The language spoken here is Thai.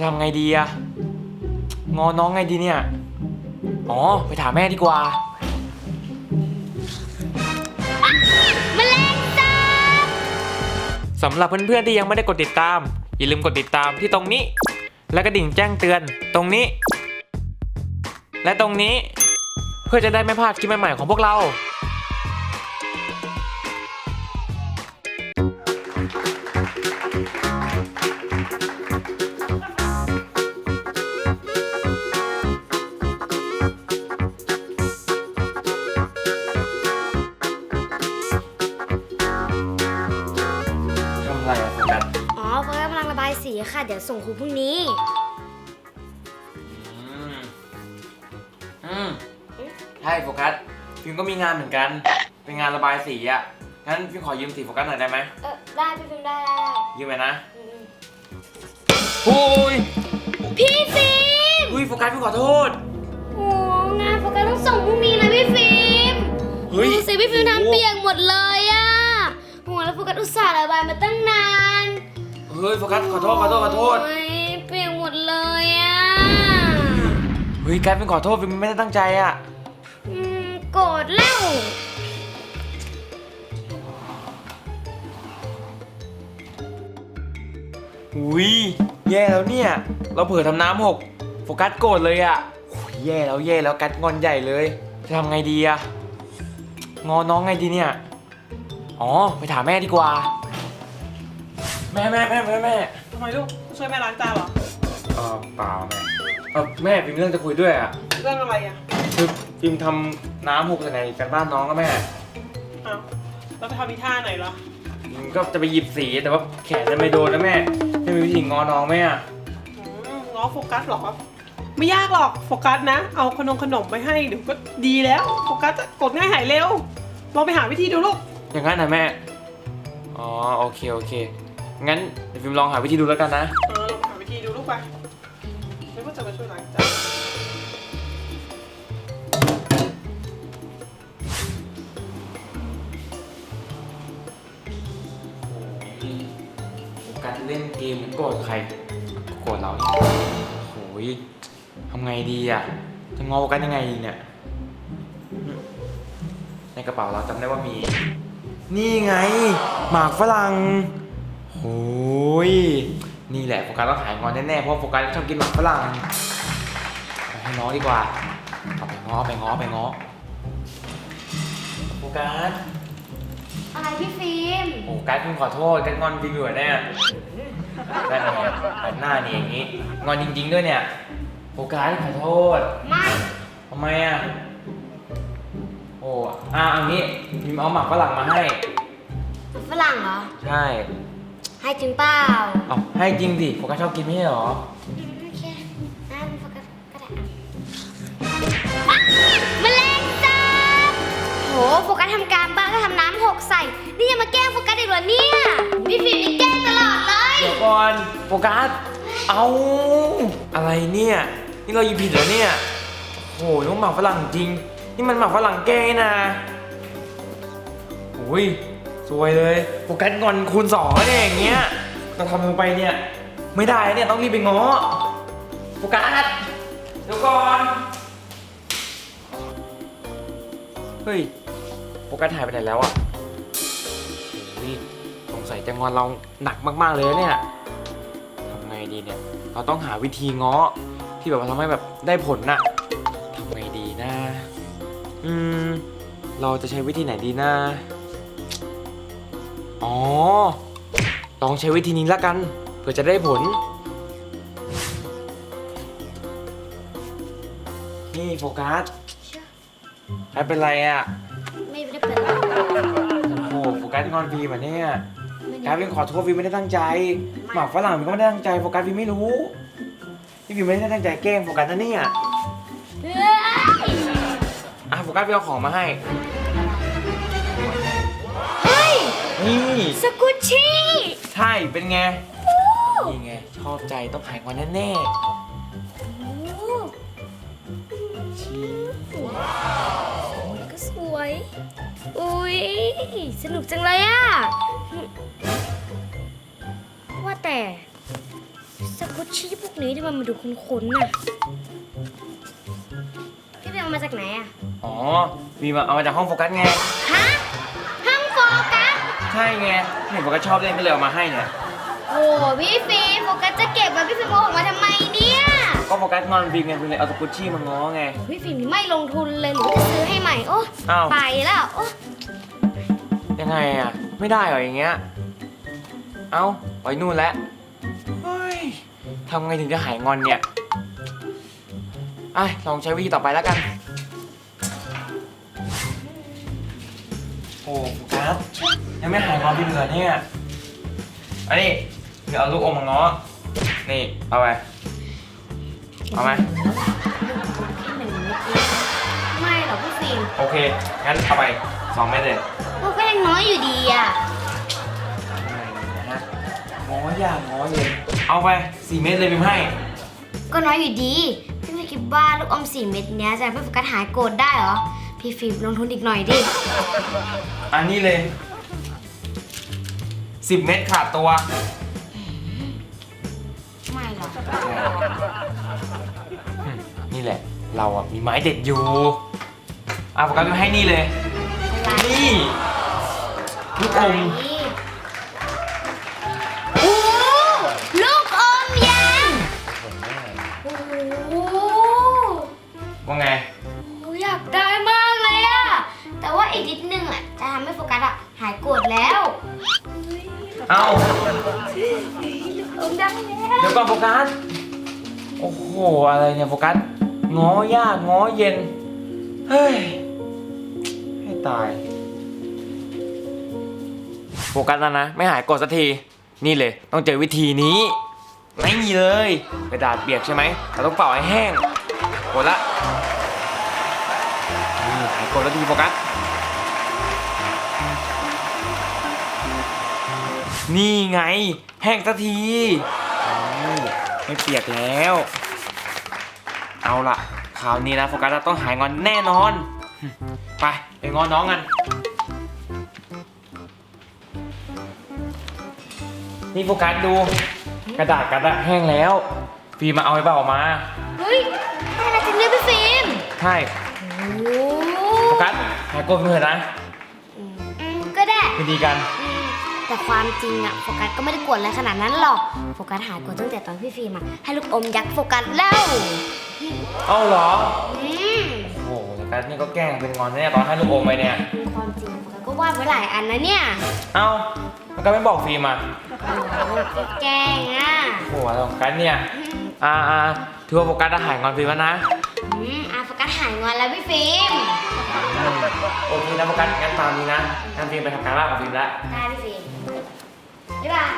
จะทำไงดีอะงอน้องไงดีเนี่ย อ๋อ ไปถามแม่ดีกว่า แมลงสาบสำหรับเพื่อนๆที่ยังไม่ได้กดติดตาม อย่าลืมกดติดตามที่ตรงนี้ และกระดิ่งแจ้งเตือนตรงนี้ และตรงนี้ เพื่อจะได้ไม่พลาดคลิปใหม่ๆของพวกเรา ค่ะ เดี๋ยวส่งครูพรุ่งนี้ อืมอืมใช่โฟกัสฟิล์มก็มีงานเหมือนกัน เป็นงานระบายสีอะงั้นฟิล์มขอยืมสีโฟกัสหน่อยได้ไหมเออได้พี่ฟิล์มได้ได้ได้ยืมไปนะอืมโอ้ยพี่ฟิล์มอุ้ยโฟกัสฟิล์มขอโทษ โอ้งานโฟกัสต้องส่งพรุ่งนี้นะพี่ฟิล์มเฮ้ย ดูสิพี่ฟิล์มทำเปียกหมดเลยอะโหแล้วโฟกัสอุตส่าห์ระบายมาตั้งนาน เฮ้ยโฟกัสขอโทษขอโทษขอโทษ โอ้ยเปียกหมดเลยอะเฮ้ยกัสฟิล์มขอโทษฟิล์มไม่ได้ตั้งใจอะ อืมโกรธแล้วอุ้ยแย่แล้วเนี่ย เราเผลอทำน้ำหกโฟกัสโกรธเลยอะโอ้ยแย่แล้วแย่แล้วกัสงอนใหญ่เลย จะทำไงดีอะ งอน้องไงดีเนี่ย อ๋อ ไปถามแม่ดีกว่า แม่แม่แม่แม่แม่ทำไมลูกช่วยแม่ล้างจานเหรอเออเปล่าแม่เออแม่ฟิล์มมีเรื่องจะคุยด้วยอะเรื่องอะไรอะคือฟิล์มทำน้ำหกใส่ในกันบ้านน้องก็แม่อ้าวแล้วไปทำอีท่าไหนล่ะฟิล์มก็จะไปหยิบสีแต่ว่าแขนมันไม่โดนนะแม่ไม่มีวิธีงอน้องไหมอะอืมง้อโฟกัสเหรอ ไม่ยากหรอกโฟกัสนะ เอาขนมขนมไปให้เดี๋ยวก็ดีแล้วโฟกัสจะกดง่ายหายเร็วลองไปหาวิธีดูลูกอย่างนั้นนะแม่อ๋อโอเคโอเค งั้นเดี๋ยวฟิล์มลองหาวิธีดูแล้วกันนะ เออลองไปหาวิธีดูลูกไปไม่ว่าจะมาช่วยล้างจานโฟกัสเล่นเกมเหมือนโกรธใครโกรธเราโอ้ยทำไงดีอะ จะงอโฟกันยังไงดีเนี่ย ในกระเป๋าเราจำได้ว่ามี นี่ไง หมากฝรั่ง โอ้ยนี่แหละโฟกัสต้องหายงอนแน่ๆ เพราะโฟกัสชอบกินหมากฝรั่งเอาให้น้องดีกว่าเอาไปง้อไปง้อไปง้อโฟกัสอะไรพี่ฟิล์มโอ้กัสคุณขอโทษกัสงอนจริงอยู่เหรอเนี่ยได้ไงแต่หน้านี่อย่างนี้ งอนจริง ๆ ด้วยเนี่ยโฟกัสขอโทษไม่ทำไมอะโอ้อะเอันนี้พิมพ์เอาหมักฝรั่งมาให้ฝรั่งเหรอ ใช่ ให้จริงเปล่าเอาให้จริงสิโฟกัสชอบกินไม่ใช่เหรอ โอเคนั่นโฟกัสก็ได้อะแมลงสาบโหโฟกัสทำการบ้านก็ทำน้ำหกใส่ นี่ยังมาแกล้งโฟกัสอีกเหรอเนี่ยพี่ฟิล์มนี่แกล้งตลอดเลย เดี๋ยวก่อนโฟกัส เอาอะไรเนี่ย นี่เราหยิบผิดเหรอเนี่ยโอ้โหนี่มันหมักฝรั่งจริง นี่มันหมักฝรั่งแก้นะโอ้ย สวยเลยโฟกัสงอนคูณสองเนี่ยอย่างเงี้ยเราทำลงไปเนี่ย ไม่ได้เนี่ยต้องรีบไปง้อโฟกัสเดี๋ยวก่อนเฮ้ยโฟกัสหายไปไหนแล้วอะโอ้ยสงสัยจะงอนเราหนักมาก ๆ เลยนะเนี่ยทำไงดีเนี่ย เราต้องหาวิธีง้อที่แบบว่าทำให้แบบได้ผลน่ะทำไงดีนะ อืม เราจะใช้วิธีไหนดีนะ อ๋อ ลองใช้วิธีนี้ละกันเผื่อจะได้ผล นี่โฟกัสใครเป็นไรอะ ไม่ได้เป็นไรโอ้โหโฟกัสงอนพีมาเนี่ยไม่กราได้ฟิล์มขอโทษฟิล์มไม่ได้ตั้งใจ หมากฝรั่งฟิล์มก็ไม่ได้ตั้งใจโฟกัสฟิล์มไม่รู้พี่ฟิล์มไม่ได้ตั้งใจแกล้งโฟกัสนะเนี่ยเฮ้ยอะโฟกัสไปเอาของมาให้ นี่ สกุชชี่ ใช่ เป็นไง นี่ไง ชอบใจต้องหายงอนแน่โอ้ๆชี้ก็สวย อุ้ยสนุกจังเลยอะว่าแต่สสกุชชี่พวกนี้ที่มันมาดูคุ้นๆน่ะ พี่เป็นเอามาจากไหนอะอ๋อ มีมาเอามาจากห้องโฟกัสไง ฮะห้องโฟกัส ใช่ไงเห็นโฟกัสชอบเล่นก็เลยเอามาให้เนี่ย โอ้พี่ฟิล์มโฟกัสจะเก็บไว้พี่ฟิล์มเอาออกมาทำไมเนี่ยก็โฟกัสงอนฟิล์มไงฟิล์มเลยเอาสกุชชี่มาง้อไงพี่ฟิล์มนี่ไม่ลงทุนเลยหรือว่าจะซื้อให้ใหม่โอ้อ้าว ไปแล้วโอ้ยังไงอะ ไม่ได้เหรออย่างเงี้ย เอ้าไปนู่นแล้วเฮ้ยทำไงถึงจะหายงอนเนี่ยไอ้ยลองใช้วิธีต่อไปแล้วกัน โอ้โฟกัส ยังไม่หายงอนพี่เหลือเนี่ย อันนี้เดี๋ยวเอาลูกอมมาง้อ นี่ เอาไป เอาไหมหนึ่งเม็ดเองไม่หรอกพี่ฟิล์มโอเค งั้นเอาไปสองเม็ดเลยโอ้ก็ยังน้อยอยู่ดีอะนะฮะง้อยากง้อเย็นเอาไปสี่เม็ดเลยพิมพ์ให้ ก็น้อยอยู่ดี พี่ฟิล์มคิดว่าลูกอมสี่เม็ดเนี้ยจะทำให้โฟกัสหายโกรธได้เหรอ พี่ฟิล์มลงทุนอีกหน่อยดิ อันนี้เลย สิบเม็ดขาดตัว ไม่หรอกอืมนี่แหละ เราอะมีไม้เด็ดอยู่ อะโฟกัสไปให้นี่เลยอะไรนี่ ลูกอม โอ้ลูกอมยังโอ้โหว่าไงโอ้อยากได้มากเลยอะแต่ว่าอีกนิดนึงอะจะทำให้โฟกัสอะหายโกรธแล้ว เอาอมได้แล้วเดี๋ยวก่อนโฟกัส โอ้โห อะไรเนี่ยโฟกัส ง้อยากง้อเย็น เฮ้ย ให้ตาย โฟกัสแล้วนะ ไม่หายกดสักที นี่เลย ต้องเจอวิธีนี้ ไม่มีเลย กระดาษเปียกใช่ไหมเราต้องเป่าให้แห้ง กดละนี่หายกดแล้วทีโฟกัส นี่ไง แห้งสักทีนี่ไม่เปียกแล้ว เอาล่ะ คราวนี้นะโฟกัสต้องหายงอนแน่นอน ไปไปงอนน้องกัน นี่โฟกัสดู กระดาษกระดาษแห้งแล้ว ฟิล์มมาเอาไปเปล่าออกมา เฮ้ยได้แล้วจริงด้วยพี่ฟิล์มใช่โอ้โฟกัสหายโกรธเพื่อนนะอืมก็ได้คืนดีกันอืม แต่ความจริงอะโฟกัสก็ไม่ได้กดอะไรขนาดนั้นหรอก โฟกัสหายกดตั้งแต่ตอนพี่ฟิล์มอะให้ลูกอมยักษ์โฟกัสแล้วเอ้าเหรอ อืมโอ้โหโฟกัสนี่ก็แกล้งเป็นงอนแน่ตอนให้ลูกอมไปเนี่ย ความจริงโฟกัสก็วาดไว้หลายอันนะเนี่ยเอ้าโฟกัสไม่บอกฟิล์มอะโอ้ก็แกล้งอะโอ้โหอะไรของกันเนี่ย อ่าอ่าถือว่าโฟกัสจะหายงอนฟิล์มแล้วนะ อืมอะโฟกัสหายงอนแล้วพี่ฟิล์มอืมโอเคนะโฟกัสงั้นตามนี้นะงั้นฟิล์มไปทำการบ้านกับฟิล์มแล้วได้พี่ฟิล์มบ๊ายบาย